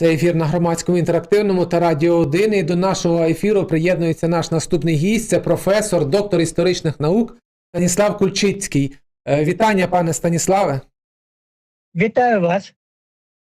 Це ефір на громадському інтерактивному та радіо 1. І до нашого ефіру приєднується наш наступний гість. Це професор, доктор історичних наук Станіслав Кульчицький. Е, Вітання, пане Станіславе. Вітаю вас.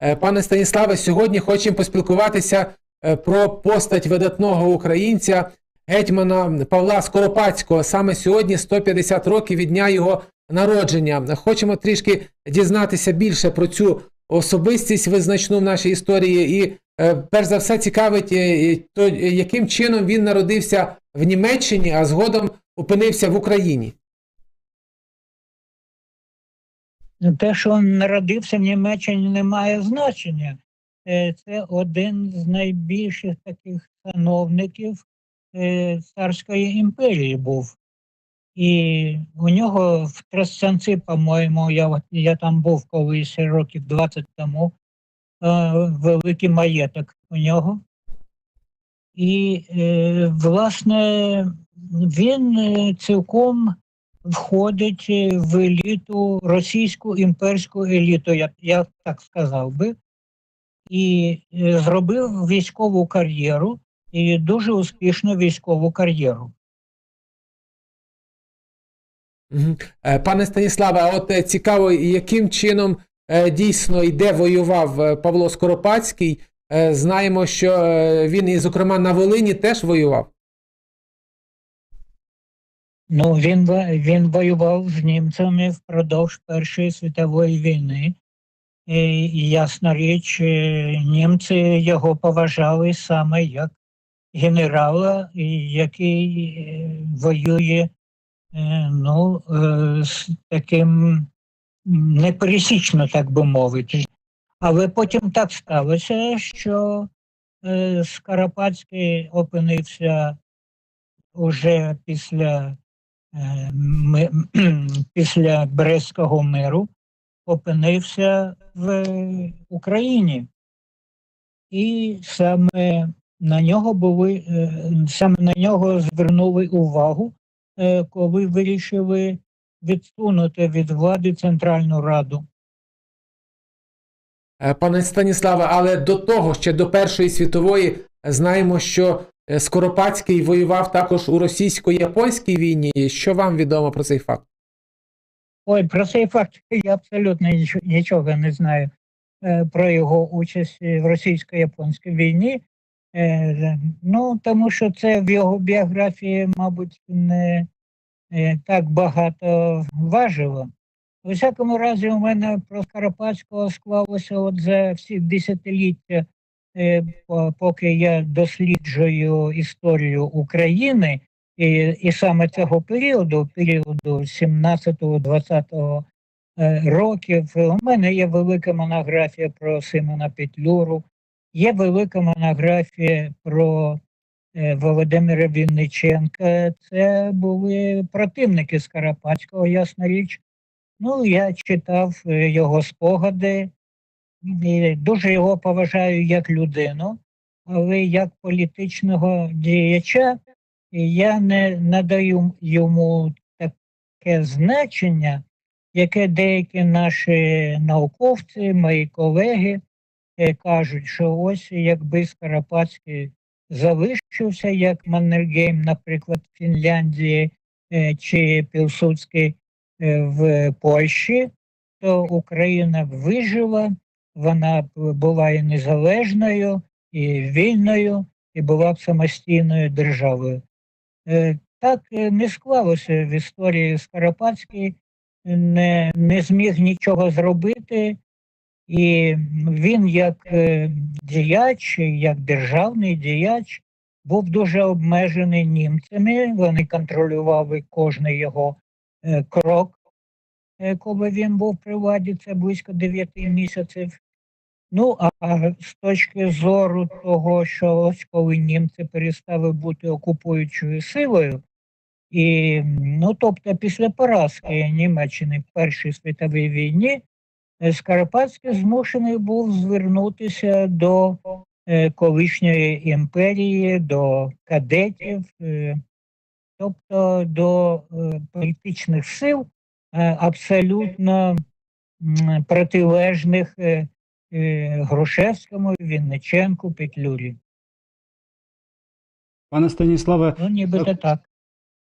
Е, Пане Станіславе, сьогодні хочемо поспілкуватися е, про постать видатного українця, гетьмана Павла Скоропадського. Саме сьогодні 150 років від дня його народження. Хочемо трішки дізнатися більше про цю особистість визначну в нашій історії. І е, перш за все цікавить, е, то, е, яким чином він народився в Німеччині, а згодом опинився в Україні. Те, що він народився в Німеччині, не має значення. Це один з найбільших таких сановників царської імперії був. І у нього в Тростянці, по-моєму, я, я там був колись років 20 тому, е, великий маєток у нього. І, е, власне, він е, цілком входить в еліту, російську імперську еліту, я, я так сказав би, і е, зробив військову кар'єру і дуже успішну військову кар'єру. Е, Пане Станіславе, от е, цікаво, яким чином е, дійсно і де воював Павло Скоропадський. Знаємо, що він і, зокрема, на Волині теж воював. Ну, він, він воював з німцями впродовж Першої світової війни. І, ясна річ, німці його поважали саме як генерала, який воює ну, е, з таким непересічно, так би мовити. Але потім так сталося, що е, опинився уже після е, після Брестського миру опинився в Україні. І саме на нього були, е, саме на нього звернули увагу, е, коли вирішили відсунути від влади Центральну Раду. Е, Пане Станіславе, але до того, ще до Першої світової, е, знаємо, що е, Скоропадський воював також у російсько-японській війні. Що вам відомо про цей факт? Ой, про цей факт я абсолютно нічого не знаю е, про його участь в російсько-японській війні. Е, ну, тому що це в його біографії, мабуть, не е, так багато важило. У всякому разі, у мене про Скоропадського склалося от за всі десятиліття, е, поки я досліджую історію України, і, і саме цього періоду, періоду 17-20 е, років, у мене є велика монографія про Симона Петлюру, є велика монографія про е, Володимира Вінниченка. Це були противники Скоропадського, ясна річ. Ну, я читав е, його спогади, дуже його поважаю як людину, але як політичного діяча я не надаю йому таке значення, яке деякі наші науковці, мої колеги кажуть, що ось якби Скоропадський залишився як Маннергейм, наприклад, в Фінляндії е, чи Пілсудський е, в Польщі, то Україна б вижила, вона б була і незалежною, і вільною, і була б самостійною державою. Е, Так е, не склалося в історії Скоропадський, не, не зміг нічого зробити, і він, як е, діяч, як державний діяч, був дуже обмежений німцями. Вони контролювали кожний його е, крок, е, коли він був при владі, це близько 9 місяців. Ну, а з точки зору того, що ось коли німці перестали бути окупуючою силою, і ну, тобто після поразки Німеччини в Першій світовій війні, е, Скоропадський змушений був звернутися до е, колишньої імперії, до кадетів, е, тобто до політичних сил абсолютно протилежних Грушевському, Вінниченку, Петлюрі. Пане Станіславе, Ну, нібито так.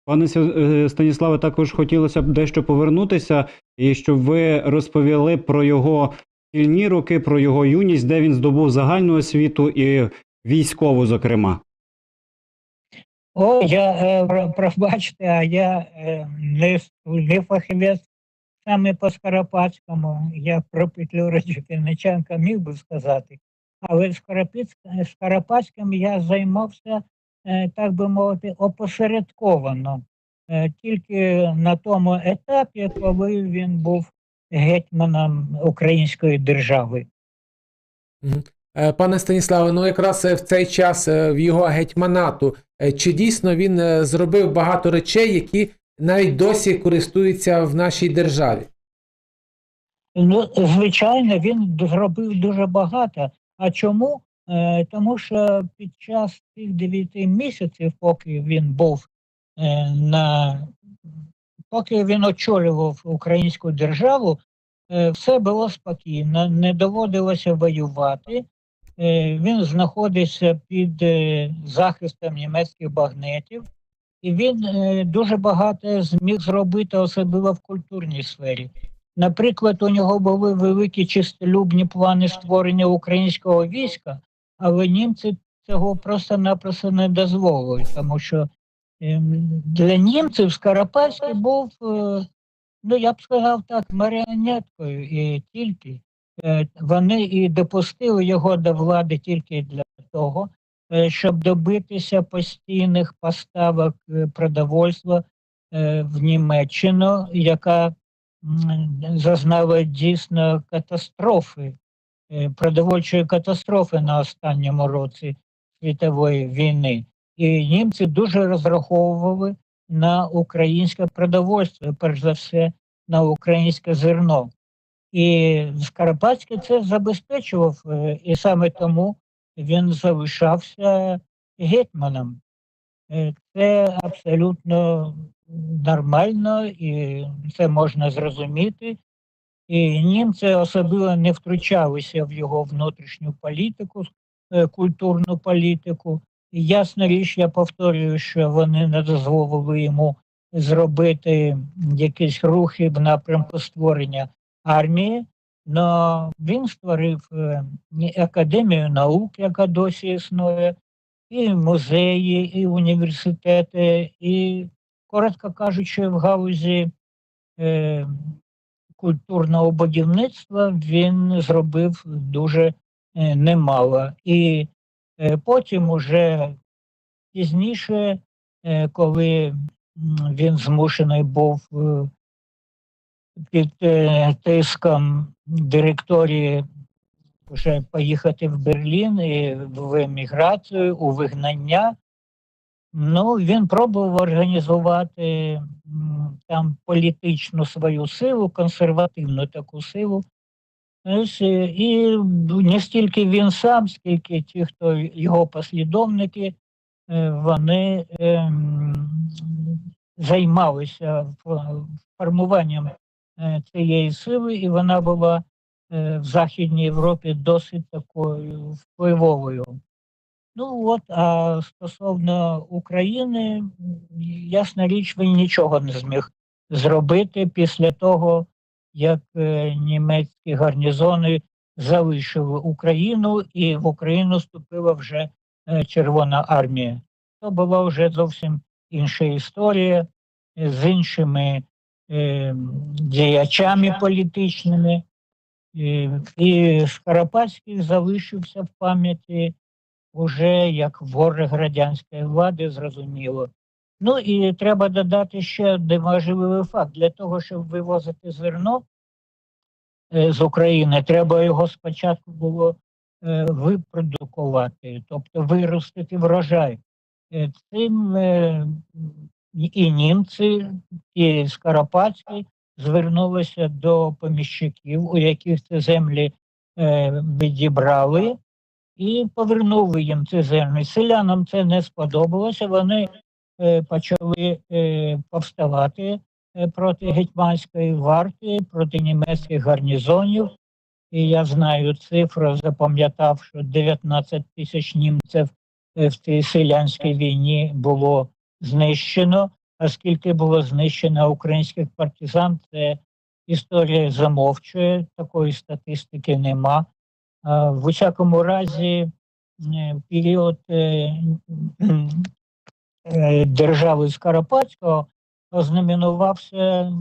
Пане е, Станіславе, також хотілося б дещо повернутися, і щоб ви розповіли про його шкільні роки, про його юність, де він здобув загальну освіту і військову, зокрема. О, я е, пробачте, а я е, не, не фахівець саме по Скоропадському. Я про Петлюра чи Вінниченка міг би сказати. Але Скоропадськ- Скоропадським я займався, так би мовити, опосередковано. Е, Тільки на тому етапі, коли він був гетьманом Української держави. Е, Пане Станіславе, ну якраз е, в цей час е, в його гетьманату, е, чи дійсно він е, зробив багато речей, які навіть досі користуються в нашій державі? Ну, звичайно, він зробив дуже багато. А чому? Е, тому що під час цих дев'яти місяців, поки він був е, на поки він очолював українську державу, е, все було спокійно, не доводилося воювати. Він знаходився під захистом німецьких багнетів, і він дуже багато зміг зробити, особливо в культурній сфері. Наприклад, у нього були великі чистолюбні плани створення українського війська, але німці цього просто-напросто не дозволили, тому що ем, для німців Скоропадський був, е, ну я б сказав так, маріонеткою і тільки. Е, Вони і допустили його до влади тільки для того, е, щоб добитися постійних поставок продовольства в Німеччину, яка зазнала дійсно катастрофи, продовольчої катастрофи на останньому році світової війни. І німці дуже розраховували на українське продовольство, перш за все на українське зерно. І Скоропадський це забезпечував, е, і саме тому він залишався гетьманом. Е, Це абсолютно нормально і це можна зрозуміти. І німці особливо не втручалися в його внутрішню політику, е, культурну політику. І ясна річ, я повторюю, що вони не дозволили йому зробити якісь рухи в напрямку створення армії. Но він створив е, академію наук, яка досі існує, і музеї, і університети, і, коротко кажучи, в галузі е, культурного будівництва він зробив дуже е, немало. І е, потім, уже пізніше, е, коли він змушений був під тиском директорії вже поїхати в Берлін і в еміграцію, у вигнання. Ну, він пробував організувати там політичну свою силу, консервативну таку силу. Е, І не стільки він сам, скільки ті, хто його послідовники, е, вони ем, займалися формуванням е, цієї сили, і вона була в Західній Європі досить такою впливовою. Ну от, а стосовно України, ясна річ, він нічого не зміг зробити після того, як е, німецькі гарнізони залишили Україну, і в Україну вступила вже е, Червона армія. Це була вже зовсім інша історія е, з іншими е, діячами політичними. І Скоропадський залишився в пам'яті уже як ворог радянської влади, зрозуміло. Ну і треба додати ще один важливий факт. Для того, щоб вивозити зерно е, з України, треба його спочатку було е, випродукувати, тобто виростити врожай. Е, Цим і німці, і Скоропадський звернулися до поміщиків, у яких ці землі відібрали, і повернули їм ці землі. Селянам це не сподобалося. Вони почали е, повставати е, проти гетьманської варти, проти німецьких гарнізонів. і я знаю цифру, запам'ятав, що 19 тисяч німців е, в цій селянській війні було знищено. А скільки було знищено українських партизан, це історія замовчує, такої статистики нема. В усякому разі, е, період е, е, держави Скоропадського ознаменувався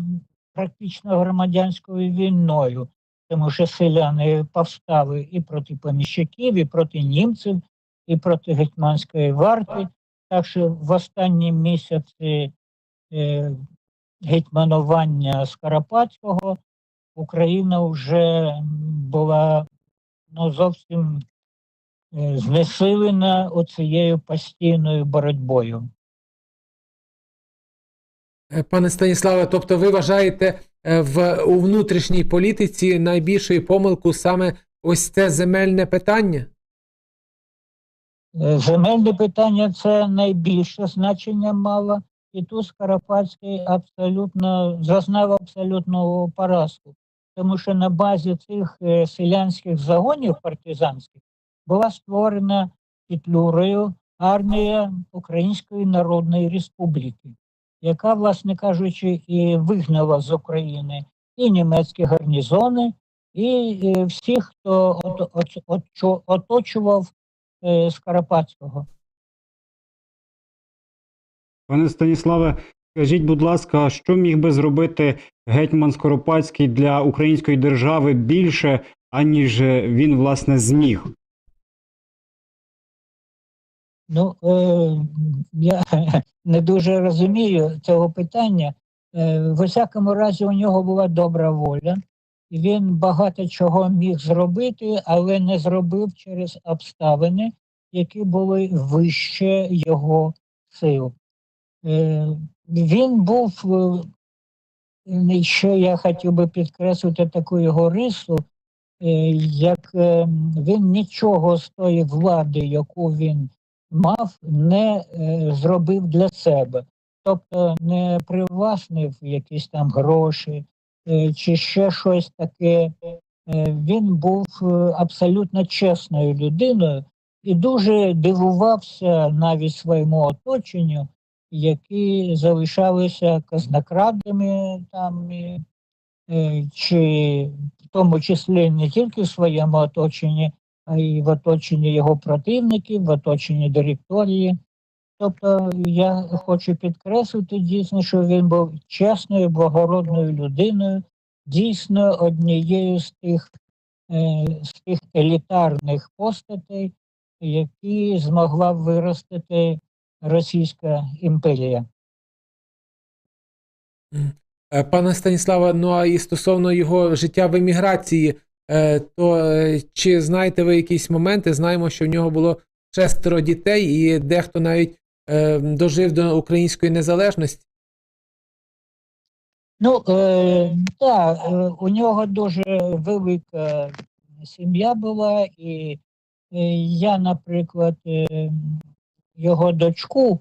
практично громадянською війною, тому що селяни повстали і проти поміщиків, і проти німців, і проти гетьманської варти. Так що в останні місяці е, гетьманування Скоропадського Україна вже була ну, зовсім е, знесилена оцією постійною боротьбою. Е, Пане Станіславе, тобто ви вважаєте е, в у внутрішній політиці найбільшою помилку саме ось це земельне питання? Е, Земельне питання це найбільше значення мало, і тут Скоропадський абсолютно зазнав абсолютну поразку, тому що на базі цих селянських загонів партизанських була створена Петлюрою армія Української Народної Республіки, яка, власне кажучи, і вигнала з України і німецькі гарнізони, і всіх, хто от- от- от- оточував е, Скоропадського. Пане Станіславе, скажіть, будь ласка, що міг би зробити гетьман Скоропадський для української держави більше, аніж він власне зміг? Ну, е, я не дуже розумію цього питання. Е, в усякому разі, у нього була добра воля, і він багато чого міг зробити, але не зробив через обставини, які були вище його сил. Е, він був, ще я хотів би підкреслити таку його рису, як він нічого з тої влади, яку він мав, не е, зробив для себе. Тобто не привласнив якісь там гроші е, чи ще щось таке. Е, він був абсолютно чесною людиною і дуже дивувався навіть своєму оточенню, які залишалися казнокрадами там, чи в тому числі не тільки в своєму оточенні, й в оточенні його противників, в оточенні директорії. Тобто я хочу підкреслити дійсно, що він був чесною, благородною людиною, дійсно однією з тих, е, з тих елітарних постатей, які змогла виростити Російська імперія. Е, Пане Станіславе, ну а і стосовно його життя в еміграції, то е, чи знаєте ви якісь моменти? Знаємо, що в нього було шестеро дітей, і дехто навіть е, дожив до української незалежності. Ну, е, так, е, у нього дуже велика сім'я була, і е, я, наприклад, е, його дочку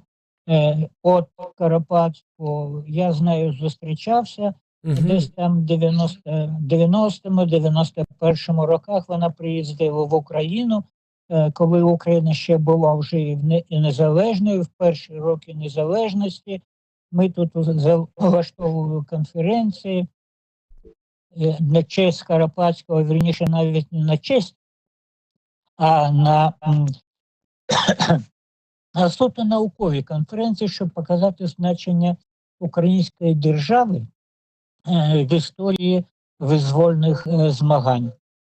е, от Карапатську, я з нею зустрічався. Десь там 90, 90-му, 91-му роках вона приїздила в Україну, е, коли Україна ще була вже і незалежною, в перші роки незалежності. Ми тут влаштовували конференції е, на честь Карапатського, вірніше навіть не на честь, а на суто наукові конференції, щоб показати значення української держави в історії визвольних е, змагань.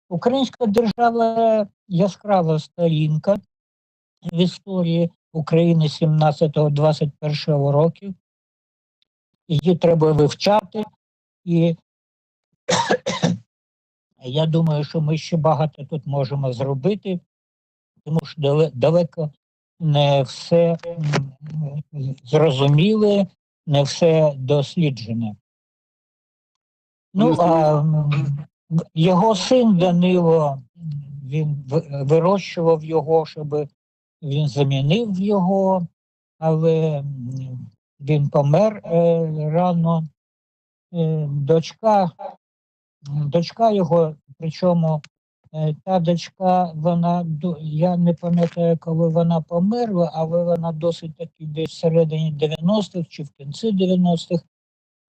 Українська держава яскрава сторінка в історії України 17-21 років. Її треба вивчати, і я думаю, що ми ще багато тут можемо зробити, тому що далеко не все зрозуміле, не все досліджене. Ну, а його син Данило, він вирощував його, щоб він замінив його, але він помер е, рано. Е, дочка дочка його, причому е, та дочка, вона я не пам'ятаю, коли вона померла, але вона досить таки десь всередині 90-х чи в кінці 90-х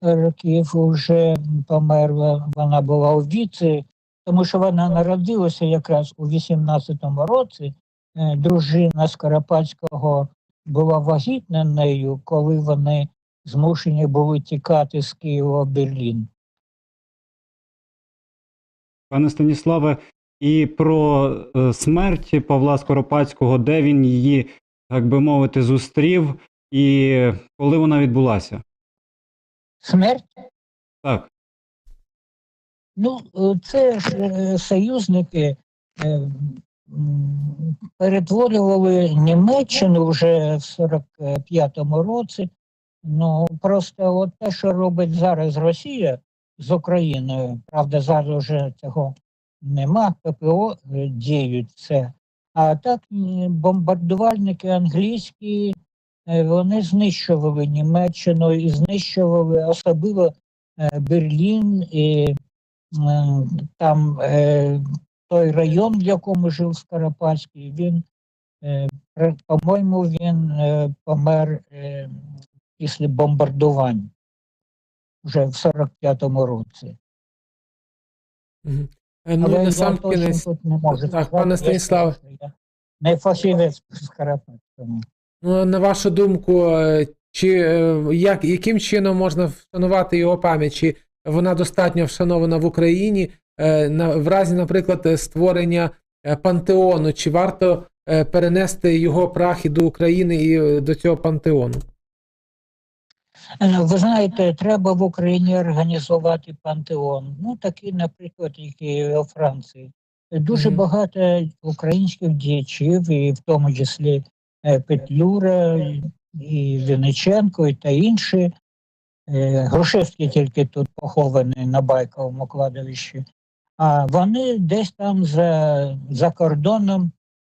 років вже померла. Вона була у віці, тому що вона народилася якраз у 18-му році. Е, Дружина Скоропадського була вагітна нею, коли вони змушені були тікати з Києва в Берлін. Пане Станіславе, і про е, смерть Павла Скоропадського, де він її, так би мовити, зустрів, і коли вона відбулася? Смерть Так, Ну, е, це ж е, союзники е, перетворювали Німеччину вже в 45-му році. Ну, просто от те, що робить зараз Росія з Україною, правда, зараз вже цього нема, ППО діють це. А так бомбардувальники англійські, вони знищували Німеччину і знищували особливо е, Берлін і Е, там е, той район, в якому жив Скоропадський, він, е, по-моєму, він е, помер е, після бомбардувань вже в 45-му році. Е, Ну, Але на я сам кінець. не можу Так, пане Станіславе. Не фахівець Скоропадському. Ну, на вашу думку, е, чи е, як, яким чином можна вшанувати його пам'ять? Чи вона достатньо вшанована в Україні е, в разі, наприклад, створення пантеону? Чи варто перенести його прах і до України і до цього пантеону? Е, Ви знаєте, треба в Україні організувати пантеон. Ну, такий, наприклад, який у Франції. Дуже Мгм. багато українських діячів, і в тому числі Петлюра, і- і і та інші. Е, Грушевський тільки тут похований на Байковому кладовищі. А вони десь там за, за кордоном,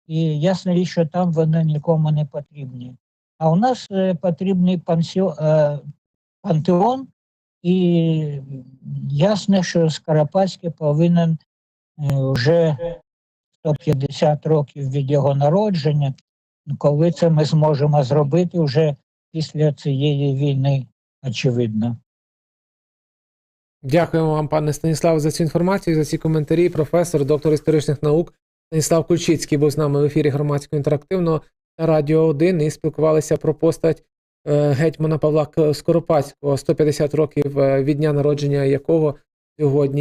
і річ, що там вони нікому не потрібні. А у нас е, потрібний пансіо, е, пантеон, і ясно, що Скоропадський повинен е, вже 150 років від його народження. Коли це ми зможемо зробити вже після цієї війни, очевидно. Дякуємо вам, пане Станіславе, за цю інформацію, за ці коментарі. Професор, доктор історичних наук Станіслав Кульчицький був з нами в ефірі громадського інтерактивного Радіо 1 і спілкувалися про постать е, гетьмана Павла Скоропадського, 150 років е, від дня народження якого сьогодні.